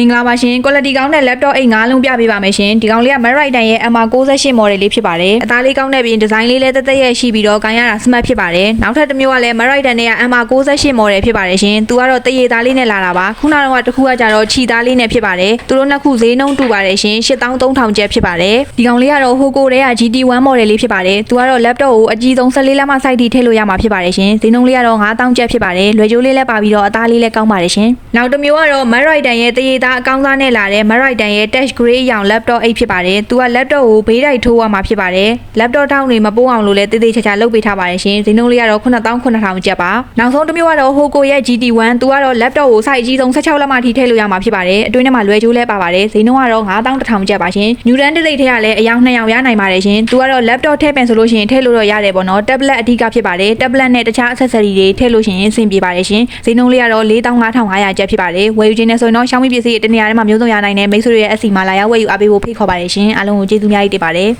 မင်္ဂလာပါရှင် quality ကောင်းတဲ့ laptop အိတ်၅လုံးပြပေးပါမယ်ရှင်ဒီကောင်လေးက Merriton ရဲ့ MR68 model လေးဖြစ်ပါတယ်အသားလေးကောင်းတဲ့ပြင်ဒီဇိုင်းလေးလည်းတက်တက်ရဲ့ရှိပြီးတော့ကန်ရတာ smart ဖြစ်ပါတယ်နောက်ထပ်တစ်မျိုးကလည်း Merriton နဲ့က MR68 model ဖြစ်ပါတယ်ရှင်သူကတော့တရေသားလေးနဲ့လာတာပါခုနကတော့တစ်ခုကကြတော့ခြီသားလေးနဲ့ဖြစ်ပါတယ်သူတို့နှစ်ခုဈေးနှုန်းတူပါတယ်ရှင်8300ကျပ်ဖြစ်ပါတယ်ဒီကောင်လေးကတော့ Hoco တဲ့က GT1 model လေးဖြစ်ပါတယ်သူကတော့ laptop ကိုအကြီးဆုံး14လက်မ size ထိထည့်လို့ရမှာဖြစ်ပါတယ်ရှင်ဈေးနှုန်းလေးကတော့9000ကျပ်ဖြစ်ပါတယ်လွယ်ကြိုးလေးလည်းပါပြီးတော့အသားလေးလည်းကောင်းပါတယ်ရှင်နောက်တစ်မျိုးကတော့ Merriton ရဲ့တရေသားအကောင်းစားနဲ့လာတဲ့ Merriton ရဲ့ touch gray အရောင် laptop အိတ်ဖြစ်ပါတယ်သူက laptop ကိုဘေးတိုက်ထိုးရမှာဖြစ်ပါတယ် laptop ထောင်းတွေမပိုးအောင်လို့လည်းတေးသေးချာချာလုပ်ပေးထားပါတယ်ရှင်ဈေးနှုန်းလေးကတော့9900ကျပ်ပါနောက်ဆုံးတစ်မျိုးကတော့ Hoco ရဲ့ GT1 သူကတော့ laptop ကို size အကြီးဆုံး16လက်မထိထည့်လို့ရမှာဖြစ်ပါတယ်အတွင်းထဲမှာလွယ်ကြိုးလည်းပါပါတယ်ဈေးနှုန်းကတော့9100ကျပ်ပါရှင် Newton တိတ်ထည့်ရလဲအယောင်2ယောင်ရနိုင်ပါတယ်ရှင်သူကတော့ laptop ထည့်ပင်ဆိုလို့ရှိရင်ထည့်လို့တော့ရတယ်ပေါ့နော် tablet အဓိကဖြစ်ပါတယ် tablet နဲ့တခြား accessory တွေထည့်လို့ရှိရင်အဆင်ပြေပါတယ်ရှင်ဈေးနှုန်းလေးကတော့4500ကျပ်ဖြစ်ပါတယ်ဝယ်ယူခြင်းနဲ့ဆိုရင်တော့ Xiaomi ပစ္စည်းတနေရာထဲမှာမျိုးစုံရနိုင်တဲ့မိတ်ဆွေတွေရဲ့အစီအမလာရောက်ဝယ်ယူအားပေးဖို့ဖိတ်ခေါ်ပါတယ်ရှင်အားလုံးကိုကျေးဇူးများကြီးတင်ပါတယ်